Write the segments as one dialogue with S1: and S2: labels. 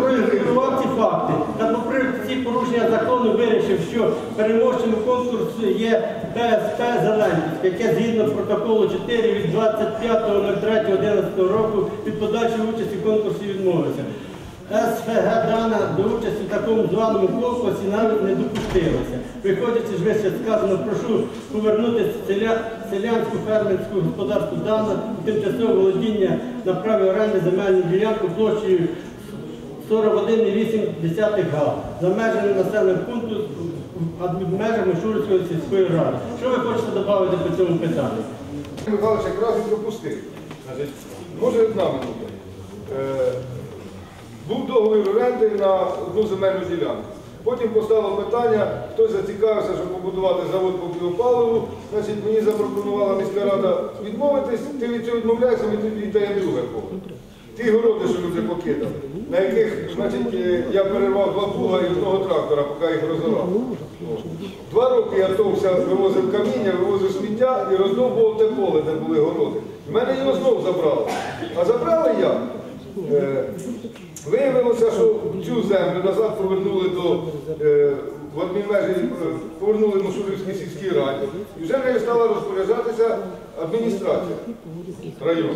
S1: Проігнорував ці факти та попри ці порушення закону вирішив, що переможцем конкурсу є ПСП Зеленківське, яке згідно протоколу 4 від 25.03.11 року від подальшої участі в конкурсі відмовився. СФГ дана до участі в такому званому конкурсі навіть не допустилася. Виходячи з вище сказано, прошу повернути селя- селянську фермерську господарство дана тимчасове володіння на праві оренди земельну ділянку площею 41,8 га за межами населеного пункту від межами Шурської сільської ради. Що ви хочете додати по цьому питанню?
S2: Михайлович якраз і пропустив. Може нами буде. Е, був договір оренди на одну земельну ділянку. Потім постало питання, хтось зацікавився, щоб побудувати завод по біопаливу. Значить, мені запропонувала міська рада відмовитись, ти від цього відмовляєшся, ми тобі даємо друге поле. Ті городи, що люди покидали, на яких значить, е, я перервав два плуга і одного трактора, поки їх розорав. Два роки я товся, вивозив каміння, вивозив сміття і роздовбував те поле, де були городи. В мене його знов забрали. А забрали я. Е, виявилося, що цю землю назад повернули до е, в адмінмежі, е, повернули Мошурівській сільській раді. І вже нею стала розпоряджатися адміністрація району.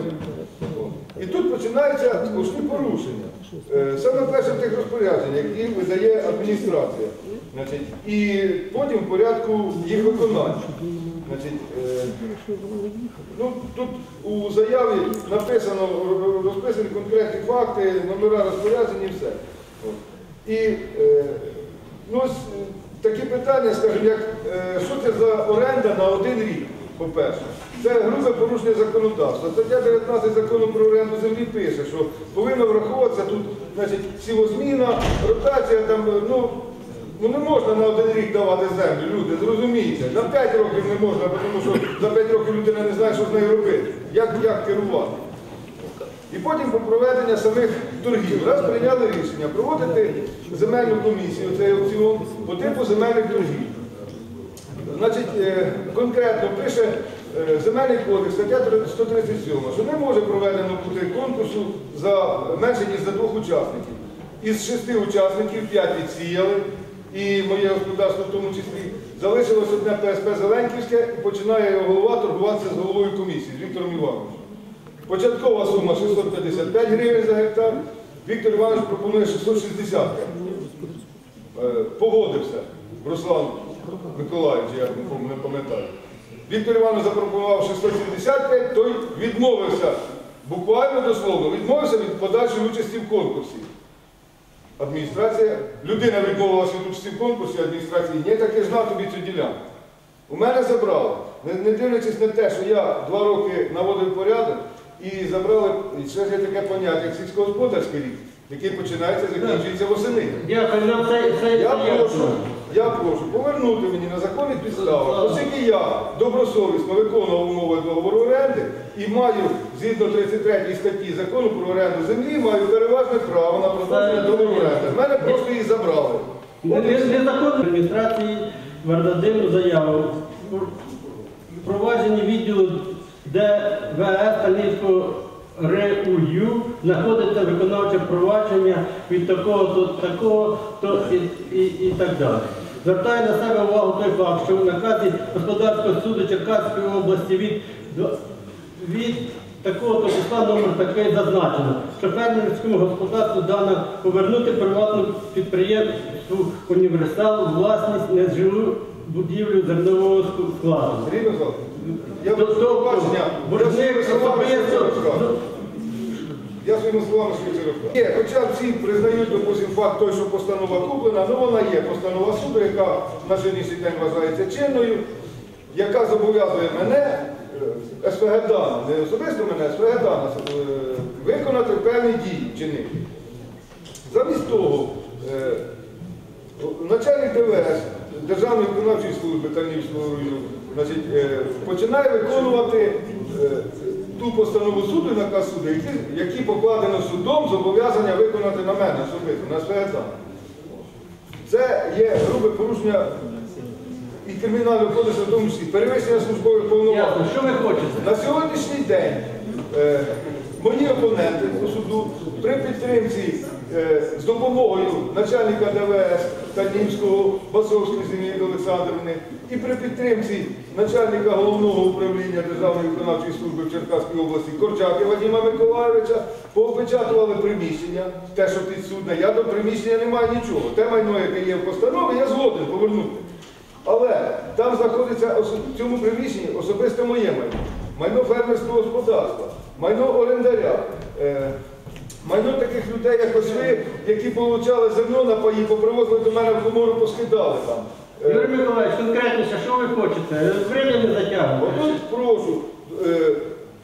S2: І тут починаються сплошні порушення. Саме перше тих розпоряджень, які видає адміністрація. І потім в порядку їх виконання. Е, ну, тут у заяві написано, розписані конкретні факти, номера розпоряджень і все. І е, ну, такі питання, скажімо, як е, що це за оренда на один рік, по-перше. Це грубе порушення законодавства. Стаття 19 закону про оренду землі пише, що повинно враховуватися тут значить, сівозміна, ротація, там, ну, ну не можна на один рік давати землю, люди, зрозумійте. На 5 років не можна, тому що за 5 років людина не знає, що з нею робити, як, як керувати. І потім по проведення самих торгів. Раз прийняли рішення проводити земельну комісію, цей аукціон по типу земельних торгів. Значить, е, конкретно пише земельний кодекс, стаття 137, що не може проведено бути конкурсу за менше, ніж за двох учасників. Із шести учасників п'ять відсіяли, і моє господарство в тому числі, залишилось одне ПСП Зеленківське і починає його голова торгуватися з головою комісії, з Віктором Івановичем. Початкова сума 655 гривень за гектар, Віктор Іванович пропонує 660 гривень. Е, Погодився Руслан Миколаївич, я не пам'ятаю. Віктор Іванович запропонував 675, той відмовився, буквально дословно, відмовився від подальшої участі в конкурсі. Адміністрація, людина відмовилася від участі в конкурсі, адміністрації, ні, так я ж на тобі цю ділянку. У мене забрали, не, не дивлячись на те, що я два роки наводив порядок і забрали, і ще є таке поняття, як сільськогосподарський рік, який починається, закінчується восени. Я прошу. Я прошу повернути мені на законних підставах, оскільки я добросовісно виконував умови договору оренди і маю згідно 33 статті закону про оренду землі, маю переважне право на продовження договору оренди. В мене просто її забрали.
S1: Не- не- Незаконно адміністрації Вардадиму заяву впровадження відділу ДВС Талінського РУЮ знаходиться виконавче провадження від такого до такого то і, і, і так далі. Звертаю на себе увагу той факт, що в наказі господарського суду Черкаської області від, від такого то числа номер такий зазначено, що фермерському господарству дано повернути приватному підприємству універсал власність нежилу будівлю зернового складу. Тобто,
S2: швидше
S1: особисто.
S2: Я своїми словами швидше розказую. Хоча всі признають, допустим, факт той, що постанова куплена, ну вона є постанова суду, яка на сьогоднішній день вважається чинною, яка зобов'язує мене, е, СВГ Дана, не особисто мене, СВГ Дана, е, виконати певні дії чинити. Замість того, е, Начальник ДВС Державної виконавчої служби Тарнівського району починає виконувати ту постанову суду і наказ суду, які, покладено судом зобов'язання виконати на мене особисто, на СПГ. Це є грубе порушення і кримінального кодексу, в тому числі перевищення службових повноважень.
S1: Що ви хочете?
S2: На сьогоднішній день е, мої опоненти по суду при підтримці з допомогою начальника ДВС Танівського Басовської Зінаїди Олександрівни і при підтримці начальника головного управління Державної виконавчої служби в Черкаській області Корчаки Вадима Миколайовича поопечатували приміщення, те, що підсудне. Я до приміщення не маю нічого. Те майно, яке є в постанові, я згоден повернути. Але там знаходиться в цьому приміщенні особисто моє майно, майно фермерського господарства, майно орендаря, е, майно таких людей, як ось ви, які отримали зерно на паї, попривозили до мене в комору, поскидали там. Е,
S1: Юрій Миколаївич, конкретніше, що ви хочете? Время не затягуйте.
S2: Отут прошу е,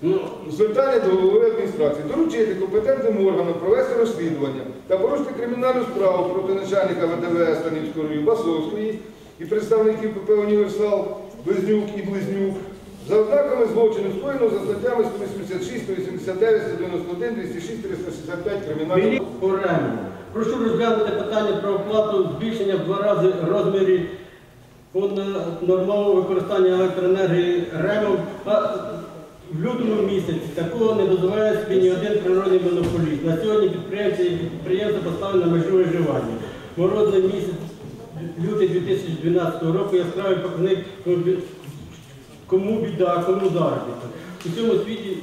S1: Ну,
S2: звертання до голови адміністрації, доручити компетентним органам провести розслідування та порушити кримінальну справу проти начальника ВДВС Станівської Басовської і представників ПП Універсал Близнюк і Близнюк за ознаками злочину скоєно за статтями 186, 189, 191, 206, 365 кримінального
S1: оренду. Прошу розглянути питання про оплату збільшення в два рази розмірів нормового використання електроенергії РЕМом. В лютому місяці такого не дозволяє собі ні один природний монополіст. На сьогодні підприємці і підприємства поставлені на межу виживання. Морозний місяць, лютий 2012 року, яскравий показник кому біда, кому заробіток. У цьому світі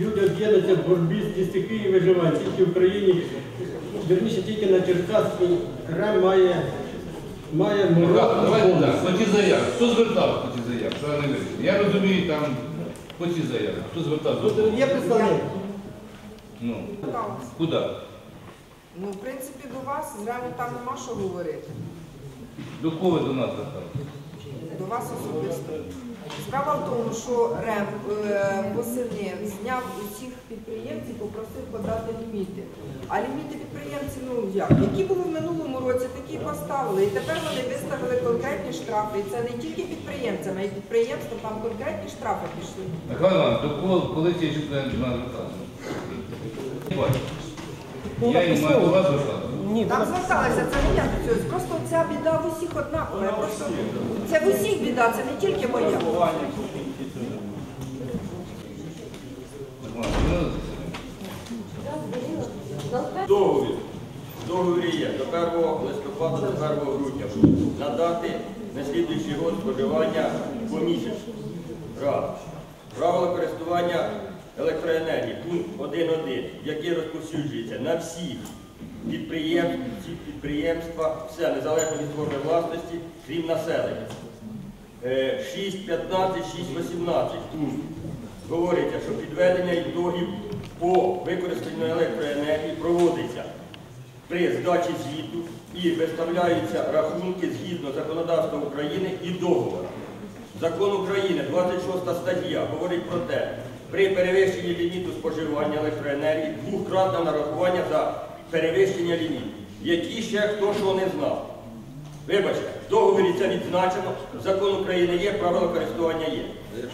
S1: люди об'єднуються в боротьбі з стихією виживання. Тільки в Україні, верніше тільки на Черкаській РЕМ має, має
S3: Так, давайте так, по ті заяви. Хто звертав по ті заяви? Я розумію там по ті заяви. Хто звертав?
S1: Тут є представник.
S3: Ну, куди?
S4: Ну, в принципі, до вас зрано там нема що говорити.
S3: До кого ви до нас звертали?
S4: До вас особисто. Справа в тому, що РЕМ е, восени зняв усіх підприємців, попросив подати ліміти. А ліміти підприємці, ну як, які були в минулому році, такі поставили. І тепер вони виставили конкретні штрафи. І це не тільки підприємцям, а й підприємствам там конкретні штрафи пішли.
S3: Михайло Іванович, до кого, коли ці нас? Не. Я не маю до вас звертатися.
S4: Там зверталися, це не я до цього. Просто ця біда в усіх однакова. Я Просто це в усіх біда, це не тільки моя.
S5: Договір. Договір є до 1 листопада до 1 грудня. Надати на слідуючий год споживання помісячно. Раз. Правила користування електроенергії. Пункт 1.1, який розповсюджується на всіх підприємств, всі підприємства, все незалежно від форми власності, крім населення. Е, 6.15, 6.18 пункт говориться, що підведення ітогів по використанню електроенергії проводиться при здачі звіту і виставляються рахунки згідно законодавства України і договору. Закон України, 26 стаття, говорить про те, при перевищенні ліміту споживання електроенергії двократне нарахування за перевищення ліміту, які ще хто що не знав. Вибачте, в договорі це відзначено, закон України є, правила користування є.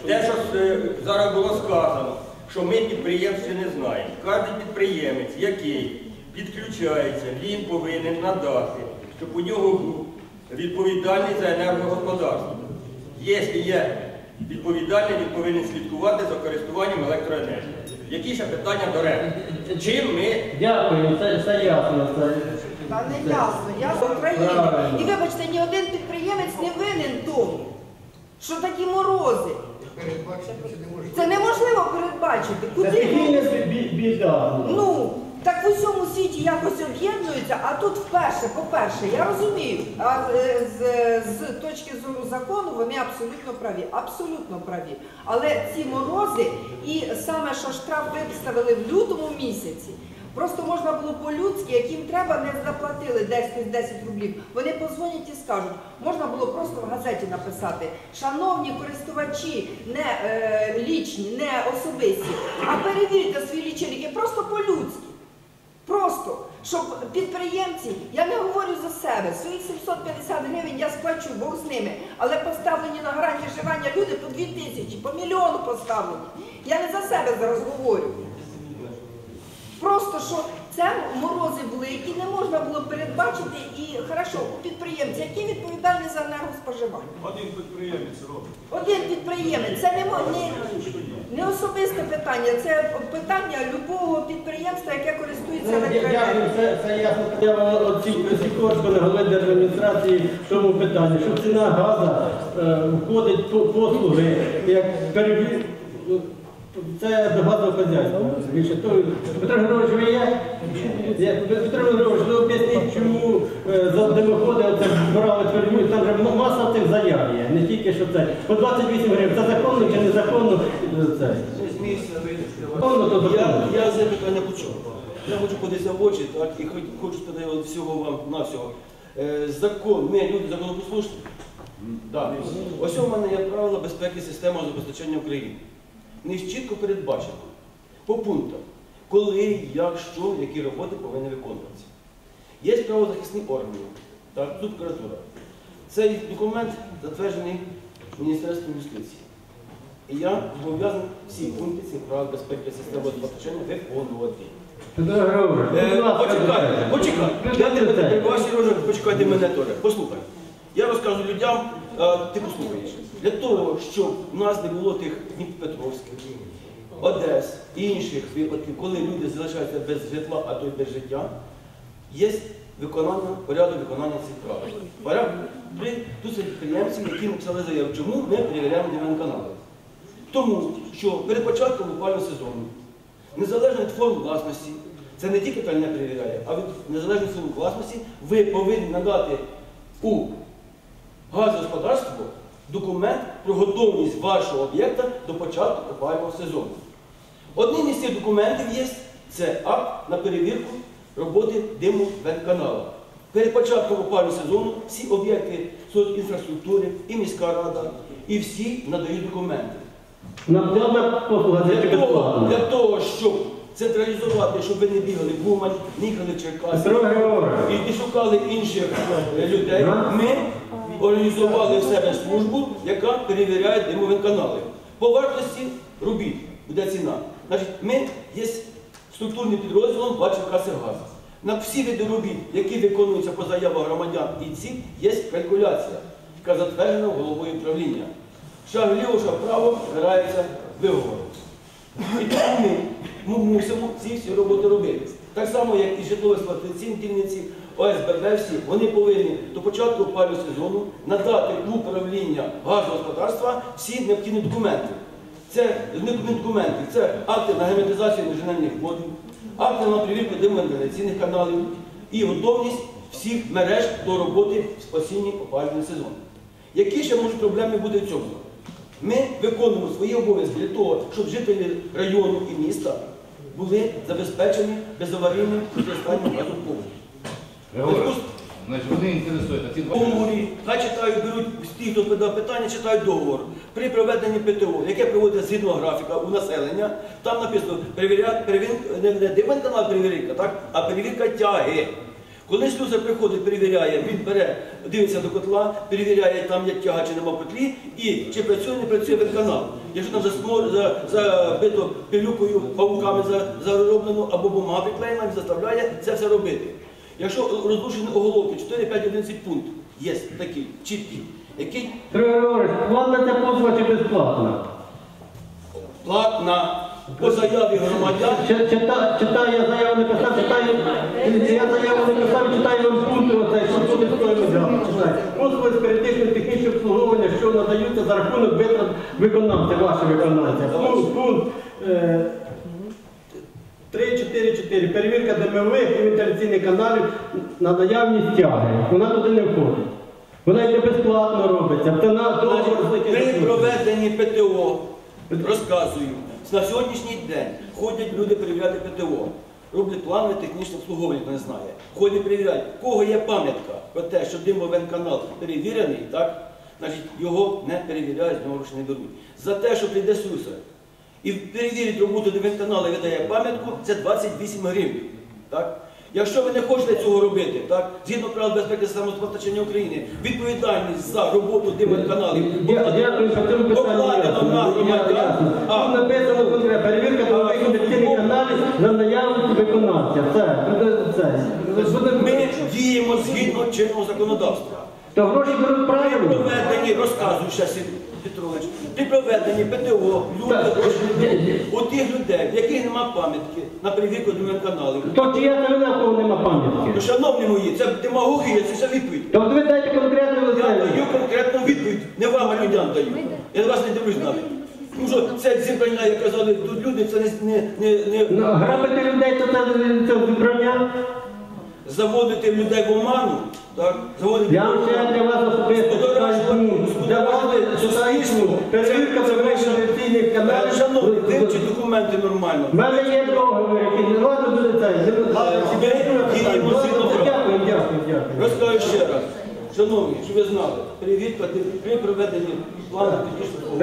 S5: Те, що е, зараз було сказано, що ми підприємці не знаємо. Кожен підприємець, який підключається, він повинен надати, щоб у нього був відповідальний за енергогосподарство. Якщо є відповідальний, він повинен слідкувати за користуванням електроенергії. Які ще питання до РЕП? Чим ми
S1: Дякую, це все ясно. Це...
S4: Та не ясно, я з України. І вибачте, ні один підприємець не винен тому, що такі морози. Це неможливо передбачити.
S1: Це
S4: Куди?
S1: стихійна бі- біда.
S4: Ну, світі якось об'єднуються, а тут вперше, по-перше, я розумію, а е, з, з точки зору закону вони абсолютно праві, абсолютно праві. Але ці морози і саме, що штраф виставили в лютому місяці, просто можна було по-людськи, яким треба, не заплатили десь хтось 10 рублів. Вони позвонять і скажуть, можна було просто в газеті написати, шановні користувачі, не е, лічні, не особисті, а перевірте свої лічильники просто по-людськи. Просто, щоб підприємці, я не говорю за себе, свої 750 гривень я сплачу, Бог з ними, але поставлені на грані виживання люди по 2 тисячі, по мільйону поставлені. Я не за себе зараз говорю. Просто що це морози були, які не можна було передбачити, і хорошо, у підприємця, який відповідальний за енергоспоживання.
S6: Один підприємець робить.
S4: Один підприємець, це не мо- не особисте питання, це питання любого підприємства, яке користується
S1: Дякую,
S4: електроенергією.
S1: це, це ясно. Я на голови держадміністрації в тому питанні, що ціна газу е, входить по послуги, як перевір. Це до газового хазяйства. Більше то Петро Григорович, ви є? Є. Петро Григорович, ну об'ясніть, чому за димоходи брали перевір, там вже маса цих заяв є, не тільки що це. По 28 гривень, це законно чи незаконно? Це. Законно, то
S6: Я,
S1: законно.
S6: я це питання почув. Я хочу подивитися в очі, так, і хочу от всього вам на всього. Е, закон, ми люди законопослушні. Да. Ось у мене є правила безпеки системи забезпечення України. Них чітко передбачено по пунктам, коли, як, що, які роботи повинні виконуватися. Є правозахисні органи, так, тут прокуратура. Цей документ затверджений Міністерством юстиції. І я зобов'язаний всі пункти цих правил безпеки системи забезпечення виконувати. Е, Почекайте, почекайте. Я тебе перебуваю, Сережа, почекайте мене теж. Послухай. Я розкажу людям, ти послухаєш. Для того, щоб у нас не було тих Дніпропетровських, Одес і інших випадків, коли люди залишаються без житла, а то й без життя, є виконання, порядок виконання цих правил. Порядок при тут є підприємці, які написали заяву, чому ми перевіряємо канали. Тому що перед початком опалювального сезону, незалежно від форм власності, це не тільки не перевіряє, а від незалежно від форм власності, ви повинні надати у газогосподарство документ про готовність вашого об'єкта до початку опалювального сезону. Одним із цих документів є це акт на перевірку роботи диму вентканала. Перед початком опалювального сезону всі об'єкти інфраструктури, і міська рада, і всі надають документи.
S1: Нам треба
S6: Для того, для того, щоб централізувати, щоб ви не бігали в Умань, не їхали в
S1: Григорович,
S6: і, і шукали інших е, людей, ми організували в себе службу, яка перевіряє димовинканали. По вартості робіт буде ціна. Значить, ми є структурним підрозділом «Два Черкасигаз». На всі види робіт, які виконуються по заявах громадян і ці, є калькуляція, яка затверджена головою управління. Шаг ліво, шаг право збирається виговор. І тому ми мусимо ці всі роботи робити. Так само, як і житлово-експлуатаційні дільниці, ОСББ всі, вони повинні до початку опалювального сезону надати в управління газогосподарства всі необхідні документи. Це необхідні документи, це акти на герметизацію інженерних водів, акти на перевірку димовентиляційних каналів і готовність всіх мереж до роботи в осінній опалювальний сезон. Які ще можуть проблеми бути в цьому? Ми виконуємо свої обов'язки для того, щоб жителі району і міста були забезпечені безаварійним використанням газопроводу.
S3: Григорій, Значить, вони інтересують,
S6: договорі, хай читають, беруть ті, хто подав питання, читають договор. При проведенні ПТО, яке проводиться згідно графіка у населення, там написано перевіря, перевір, не, не диван канал перевірка, так? а перевірка тяги. Коли слюсар приходить, перевіряє, він бере, дивиться до котла, перевіряє, там є тяга чи нема в котлі, і чи працює, не працює вентканал. Якщо там засмо- за- забито пилюкою, павуками за- зароблено або бумага приклеєна, він заставляє це все робити. Якщо розрушені оголовки 4, 5, 11 пункт, є такий, чіткий, який
S1: Петро платна ця послуга чи безплатна?
S6: платна по заяві громадян.
S1: Чи- Читаю, я заяву не писав, читаю, я заяву не писав, читаю вам пункти оцей, що стоїть взяти. Послуги з критичного технічного обслуговування, що надаються за рахунок витрат виконавця, ваші виконавця. Пункт, пункт е, 3.4.4. Перевірка ДМВ і вентиляційних каналів на наявність тяги. Вона туди не входить. Вона йде безплатно робиться. На
S6: При проведенні ПТО, розказую, на сьогоднішній день ходять люди перевіряти ПТО. Роблять планове технічне обслуговування, хто не знає. Ходять перевіряють, в кого є пам'ятка про те, що димовенканал перевірений, так? Значить, його не перевіряють, з нього гроші не беруть. За те, що прийде слюсар і перевірить роботу і видає пам'ятку, це 28 гривень. Так? Якщо ви не хочете цього робити, так, згідно правил безпеки самозабезпечення України, відповідальність за роботу
S1: питанню.
S6: покладено на. Громадян. А
S1: Тут написано конкретно, перевірка вентиляційних каналів на наявність виконавця. Це.
S6: Ми діємо згідно чинного законодавства.
S1: То гроші беруть правильно.
S6: проведенні, розказую ще Петрович, при проведенні ПТО, люди у тих людей, в яких нема пам'ятки на привіку до каналів.
S1: То чия це вина, в кого нема
S6: Ну,
S1: пам'ятки?
S6: шановні мої, це демагогія, це все відповідь.
S1: То ви дайте конкретну
S6: Я даю конкретну відповідь, не вам, а людям даю. Я на вас не дивлюсь навіть. Тому що це зібрання, як казали тут люди, це не, не, не,
S1: Ну, грабити людей, то це, це зібрання.
S6: Заводити людей в оману, так? Заводити
S1: Я вам ще для вас особисто читаю. Для вас. Перевірка телевізійних каналів.
S6: шановні, документи нормально.
S1: У мене є договір, який не ладно буде це.
S6: Діємо згідно права.
S1: Дякую, дякую, дякую.
S6: Розкажу ще раз. Шановні, щоб ви знали, перевірка при проведенні плану технічного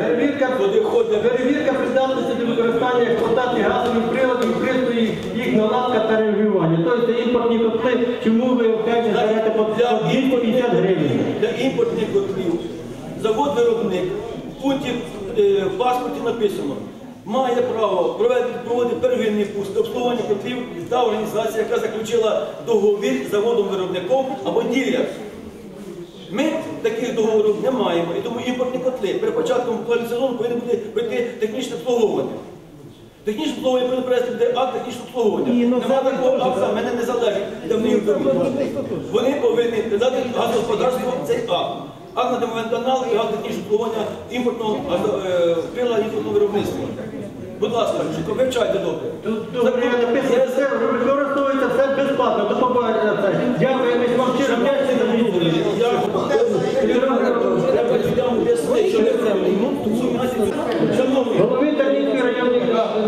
S6: Туди
S1: перевірка придатності до використання експлуатації газових приладів, пристроїв, їх наладка та регулювання. Тобто імпортні котли, чому ви опять берете по
S6: для
S1: 250 гривень?
S6: Для імпортних котлів завод-виробник в пункті е, в паспорті написано, має право проводити, первинний пуск обслуговування котлів та організація, яка заключила договір з заводом-виробником або ділер. Ми таких договорів не маємо, і тому імпортні котли перед початком сезону повинні бути пройти технічне обслуговування. Технічне обслуговування повинно провести буде акт технічного обслуговування. Нема такого акта, мене не залежить, де вони їх. Вони повинні дати газогосподарству цей акт. Акт на демовенканал і акт технічного обслуговування імпортного газо- е, імпортного виробництва. Будь ласка, вивчайте добре.
S1: Тут добре написано, все використовується все безплатно. До побачення. це. Дякую, я вам щиро вдячний за відповідь.
S6: Я треба людям об'яснити, що не треба. Шановні,
S1: Голови Тарнівської районної ради.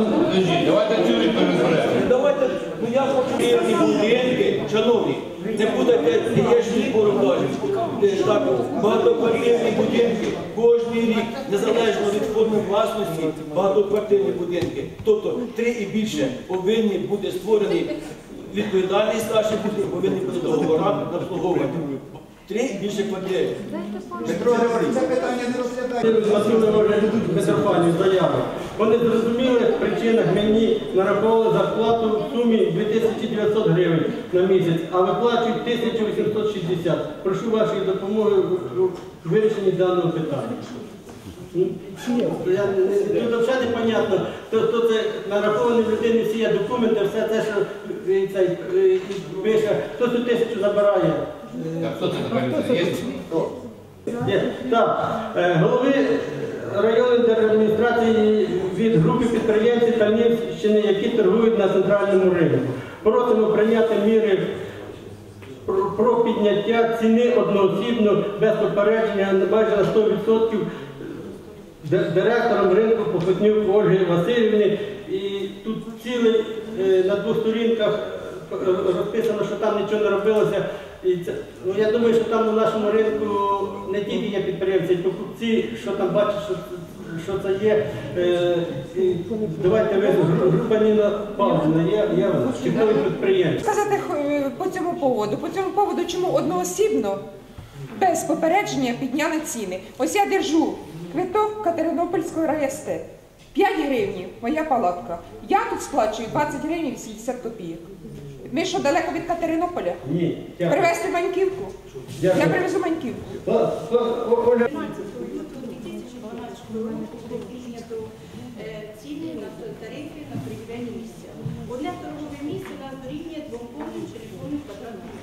S3: Давайте цю відповідь розберемо.
S6: Давайте, ну я хочу мирні будинки, шановні, не будете яєчні бородажі. Так, багатоквартирні будинки кожний рік, незалежно від форми власності, багатоквартирні будинки. Тобто три і більше повинні бути створені відповідальний старший будинок, повинні бути договори на обслуговування. Три більше квартир.
S7: Петро Григорій, це питання не розглядається.
S1: Масивно Петропанів заяви. Вони зрозуміли причинах мені нараховували зарплату в сумі 2900 гривень на місяць, а виплачують 1860. Прошу вашої допомоги у вирішенні даного питання. Тут взагалі непонятно, то, то це нараховані людини всі є документи, все це, що е, цей, е, пише, хто цю тисячу забирає.
S3: Так, хто це тепер? Є?
S1: Є. Так, е, голови районної держадміністрації від групи підприємців Тарнівщини, які торгують на центральному ринку. Просимо прийняти міри про, про підняття ціни одноосібно без попередження майже на 100% д- директором ринку Похотнюк Ольги Васильівни. І тут цілий е, на двох сторінках е, розписано, що там нічого не робилося. Ну, я думаю, що там на нашому ринку не тільки є підприємці, і покупці, що там бачать, що, що це є. Е, давайте ви група Ніна Павлівна, є, є чіткові підприємці.
S8: Сказати е, по цьому поводу. По цьому поводу, чому одноосібно, без попередження підняли ціни. Ось я держу квиток Катеринопольського РайСТ. 5 гривень, моя палатка. Я тут сплачую 20 гривень 80 копійок. Ми що далеко від Катеринополя?
S1: Ні, дякую.
S8: Привезти маньківку?
S1: Дякую.
S8: Я привезу маньківку.
S1: О, о, Оля.
S9: 2012 було прийнято ціни на тарифи на торгівельні місця. Одне торгове місце нас дорівнює двом повним червоним квадратним.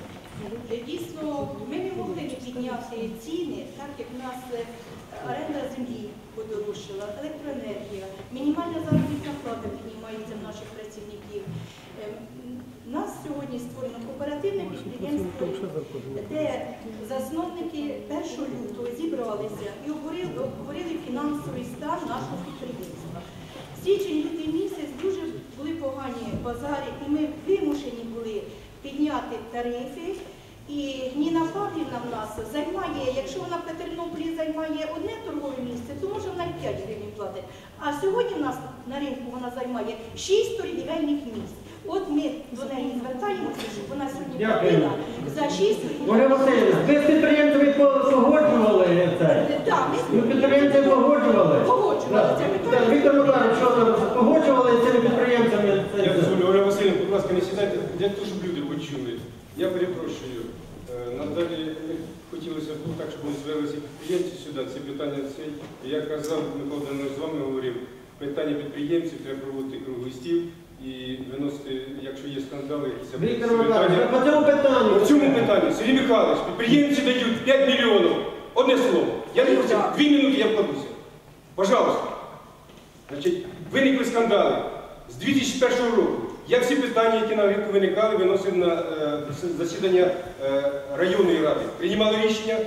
S9: Е, Дійсно, ми не могли не підняти ціни, так як в нас е, оренда землі подорожчала, електроенергія, мінімальна заробітна плата піднімається в наших працівників. Сьогодні створено кооперативне підприємство, де засновники 1 лютого зібралися і обговорили, фінансовий стан нашого підприємства. Січень лютий місяць дуже були погані базари, і ми вимушені були підняти тарифи. І Ніна Павлівна в нас займає, якщо вона в Катеринополі займає одне торгове місце, то може вона й 5 гривень платить. А сьогодні в нас на ринку вона займає 6 торгівельних місць. От ми до неї звертаємося, щоб вона сьогодні платила за 6
S1: Оля Васильівна, ви з підприємцями погоджували це?
S9: Так, ми
S1: Ну, підприємці погоджували.
S9: Погоджували це
S1: так, Віктор Миколаївич, що ви погоджували з цими підприємцями? це
S10: Я дозволю, Оля Васильівна, будь ласка, не сідайте для того, щоб люди почули. Я перепрошую. Е, Надалі хотілося б так, щоб ми звелися підприємці сюди, ці питання цей. Я казав, Микола Данилович з вами говорив, питання підприємців треба проводити круглий стіл і виносити, якщо є скандали, якісь
S1: Віктор
S10: питання.
S1: Миколаївич, по цьому питанню.
S10: В цьому питанні, Сергій Михайлович, підприємці дають 5 мільйонів. Одне слово. Я не хочу, дві минути я вкладуся. Пожалуйста. Значить, виникли скандали з 2001 року. Я всі питання, які на ринку виникали, виносив на е, засідання е, районної ради. Приймали рішення,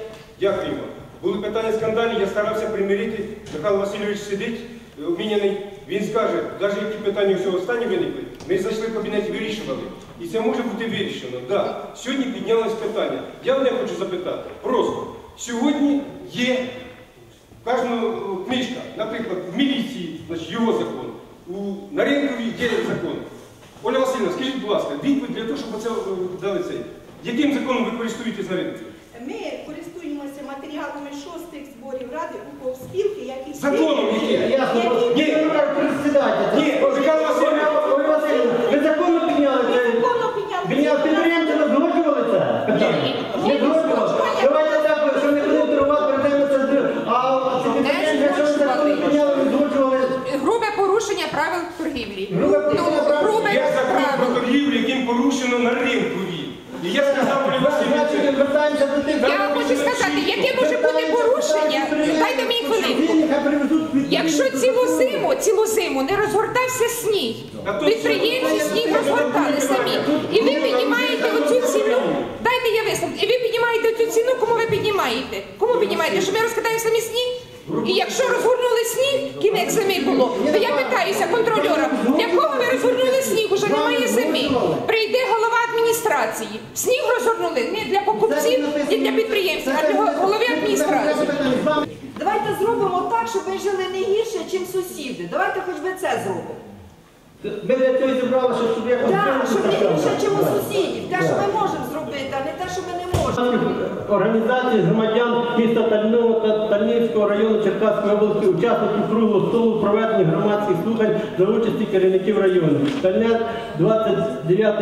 S10: дякую вам. Були питання скандальні, я старався примирити. Михайло Васильович сидить, е, обміняний. Він скаже, навіть які питання всього останні виникли, ми зайшли в кабінет і вирішували. І це може бути вирішено. Да. Сьогодні піднялось питання. Я одне хочу запитати. Просто сьогодні є в кожного е, книжка, наприклад, в міліції, значить, його закон, у, на ринкові є закон. Оля Васильівна, скажіть, будь ласка, відповідь для того, щоб це е, дали цей. Яким законом ви користуєтесь на ринку?
S9: Ми користуємося матеріалами шостих зборів ради у які
S10: Законом яким?
S1: Ясно,
S10: Ні.
S1: Віктор Миколаївич, присідайте.
S10: Ні, Михайло Васильович.
S1: Ольга Васильівна, ви законно підняли це?
S9: Законно підняли.
S1: Підняли підприємці, не згоджували це? питання? Не згоджували? Давайте так, що не будемо торгувати, перейдемо це з- А ці підприємці, якщо ви законно підняли, не згоджували.
S8: Грубе порушення правил торгівлі.
S1: Грубе порушення правил.
S8: грубе
S10: Є закон про
S8: правило.
S10: торгівлю, яким порушено на ринкові. І я сказав Олі
S1: звертаємося до тих,
S8: Я хочу сказати, яке може бути порушення? Дайте мені хвилинку. Якщо цілу зиму, цілу зиму не розгортався сніг, підприємці сніг розгортали самі. І ви піднімаєте оцю ціну. Дайте я висловлю. І ви піднімаєте оцю ціну, кому ви піднімаєте? Кому піднімаєте? Що ми розкидаємо самі сніг? І якщо розгорнули сніг, кінець зими було, то я питаюся контрольора, для кого ви розгорнули сніг? Уже немає зими. Прийде голова адміністрації. Сніг розгорнули не для покупців, не для підприємців, а для голови адміністрації.
S4: Давайте зробимо так, щоб ми жили не гірше, ніж сусіди. Давайте хоч би це зробимо.
S1: Ми для цього зібралися, щоб я
S4: Так, щоб не гірше, чимось у сусідів. Те, що ми можемо зробити, а не те, що ми не можемо.
S1: Організації громадян міста Тального та Тальнівського району Черкаської області, учасників круглого столу проведення громадських слухань за участі керівників району. Тальне 29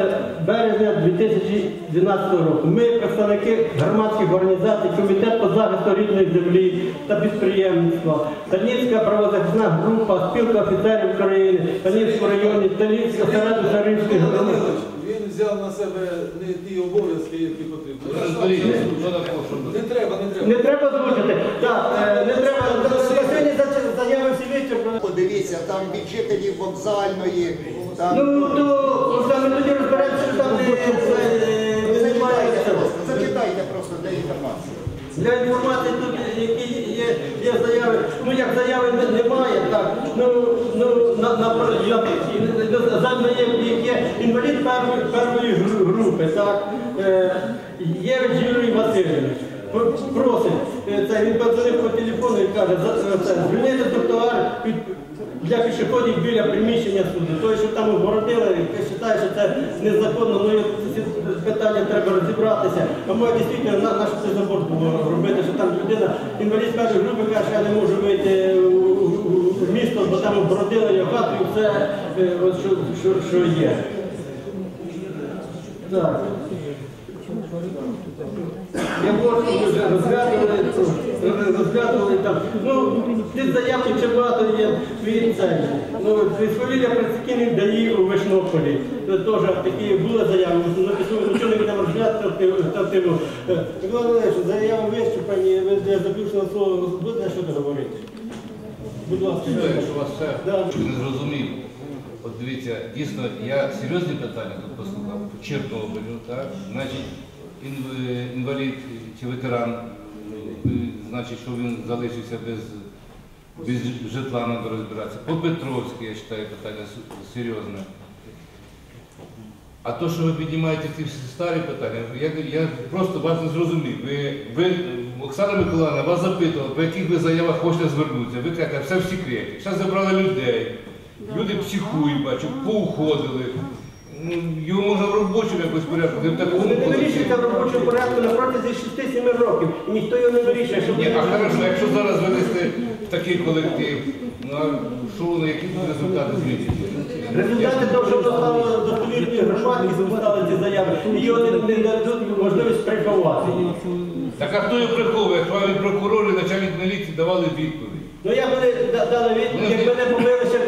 S1: березня 2012 року. Ми, представники громадських організацій, комітет по захисту рідної землі та підприємництва, Тальнівська правозахисна група, спілка офіцерів України, Тальнівського району, Тальнівська середня Римської громади.
S11: Взяв на себе не ті обов'язки, які потрібні.
S3: Такого, щоб...
S11: Не треба, не треба.
S1: Не треба звучити. Так, е, не треба. Сьогодні за- заяви всі вичерпані.
S7: Подивіться, там від жителів вокзальної, там...
S1: Ну, то саме тоді розберемося, що там не, не,
S7: Для інформації
S1: тут які є, є заяви. Ну як заяви немає, так. Ну, ну на, на, на, на є, інвалід першої, першої групи, так. Е, є Юрій Васильович. Просить, е, це він подзвонив по телефону і каже, за- е, звільнити тротуар під, для пішоходів біля приміщення суду. Той, що там огородили, я вважаю, що це незаконно, ну і ці питання треба розібратися. А ми дійсно на, на що це забор було робити, що там людина інвалід першої групи каже, що я не можу вийти у місто, бо там огородили його хату і все, е, що, що, що є. Так. Я вже розглядували, розглядували там. Ну, ці заявки чи багато є від цей. Ну, висвоління працівників ДАІ у Вишнополі. Це теж такі були заяви, написали, нічого не будемо розглядати та тему. Микола Валерійович, заяви вищерпані, ви для заключного слова будете що говорити? Будь ласка.
S3: Якщо у вас все
S1: Да.
S3: не зрозумів. От дивіться, дійсно, я серйозні питання тут послухав по Чорнобилю, так? Значить, інвалід чи ветеран, е, значить, що він залишився без, без житла, треба розбиратися. По Петровській, я вважаю, питання серйозне. А то, що ви піднімаєте ці всі старі питання, я, я просто вас не зрозумів. Ви, ви, Оксана Миколаївна, вас запитувала, по яких ви заявах хочете звернутися. Ви кажете, все в секреті. Зараз забрали людей. Люди психують, бачу, поуходили. Ну, Його можна в робочому якось порядку, не в такому
S1: Вони не вирішуються в робочому порядку на протязі 6-7 років. І ніхто його не вирішує, щоб
S3: Ні, а хорошо, якщо зараз винести в такий колектив, ну а що воно, які будуть результати звідти?
S1: Результати того, що достали достовірні громадські, запускали ці заяви, і його не, не дадуть можливість приховувати. приховати.
S3: Так а хто його приховує? Якщо він прокурор і начальник міліції давали відповідь.
S1: Ну я мене да- дала відповідь, як мене побили ще в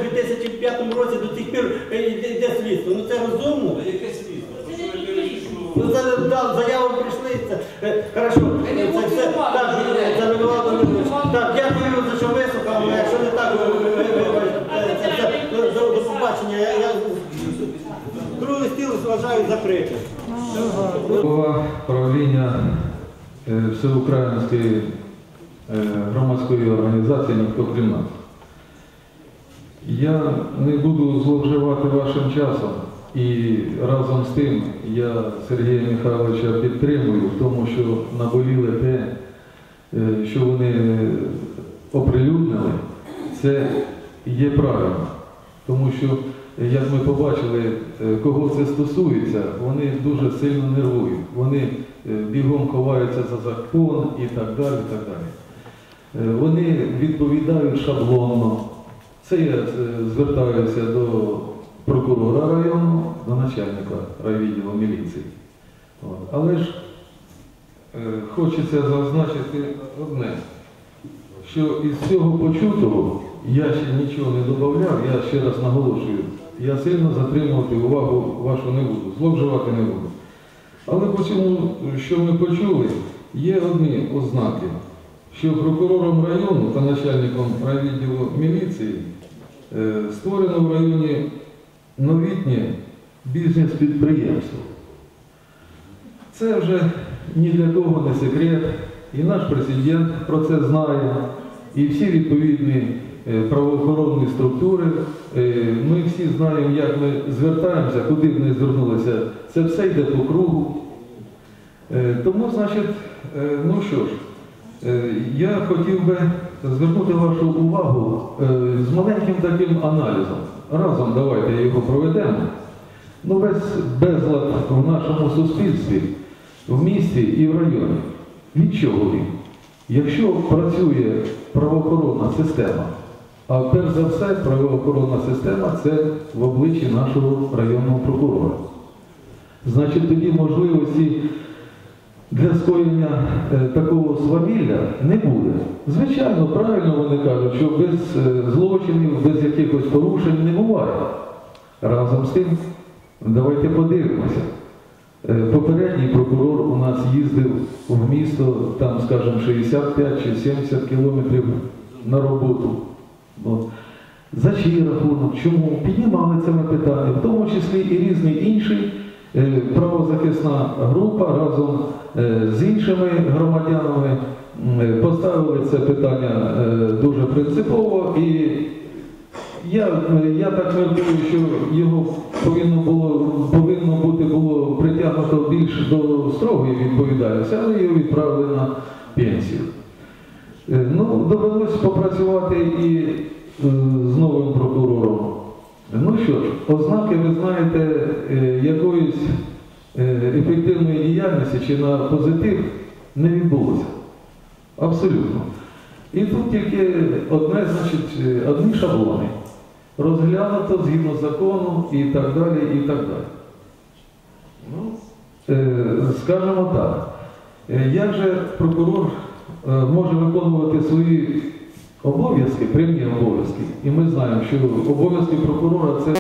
S1: 2005 році, до тих пір е, йде слідство. Ну це розумно.
S3: Яке слідство?
S1: Ну це да, заяви прийшли. Це, е, хорошо, це все. Так, це. Так, дякую за що вислухав, але якщо не так, ви- вибачте. Це- До до побачення. Я, я круглий стіл вважаю закритим.
S11: Голова правління е, Всеукраїнської е, громадської організації ніхто крім нас. Я не буду зловживати вашим часом і разом з тим я Сергія Михайловича підтримую в тому, що наболіли те, е, що вони оприлюднили, це є правильно. Тому що, е, як ми побачили, е, кого це стосується, вони дуже сильно нервують. Вони е, бігом ховаються за закон і так далі. І так далі. Е, Вони відповідають шаблонно. Це я е, звертаюся до прокурора району, до начальника райвідділу міліції. От. Але ж е, хочеться зазначити одне, що із цього почутого я ще нічого не додавав, я ще раз наголошую, я сильно затримувати увагу вашу не буду, зловживати не буду. Але по цьому, що ми почули, є одні ознаки, що прокурором району та начальником райвідділу міліції створено в районі новітнє бізнес-підприємство. Це вже ні для кого не секрет, і наш президент про це знає, і всі відповідні е, правоохоронні структури. Е, Ми всі знаємо, як ми звертаємося, куди б не звернулися. Це все йде по кругу. Е, Тому, значить, е, ну що ж, е, я хотів би звернути вашу увагу е, з маленьким таким аналізом. Разом давайте його проведемо. Ну, весь безлад в нашому суспільстві, в місті і в районі. Від чого він? Якщо працює правоохоронна система, а перш за все правоохоронна система це в обличчі нашого районного прокурора. Значить, тоді можливості для скоєння е, такого свавілля не буде. Звичайно, правильно вони кажуть, що без е, злочинів, без якихось порушень не буває. Разом з тим, давайте подивимося. Е, Попередній прокурор у нас їздив в місто, там, скажімо, 65 чи 70 кілометрів на роботу. За чий рахунок, чому піднімали це питання, в тому числі і різні інші правозахисна група разом е, з іншими громадянами е, поставили це питання е, дуже принципово і я, я так міркую, що його повинно було повинно бути було притягнуто більш до строгої відповідальності, але його відправили на пенсію. Е, Ну, довелось попрацювати і е, з новим прокурором. Ну що ж, ознаки, ви знаєте, е, якоїсь е, ефективної діяльності чи на позитив не відбулося. Абсолютно. І тут тільки одне, значить, е, одні шаблони. Розглянуто згідно закону і так далі, і так далі. Ну, скажімо так, як же прокурор може виконувати свої обов'язки, прямі обов'язки, і ми знаємо, що обов'язки прокурора це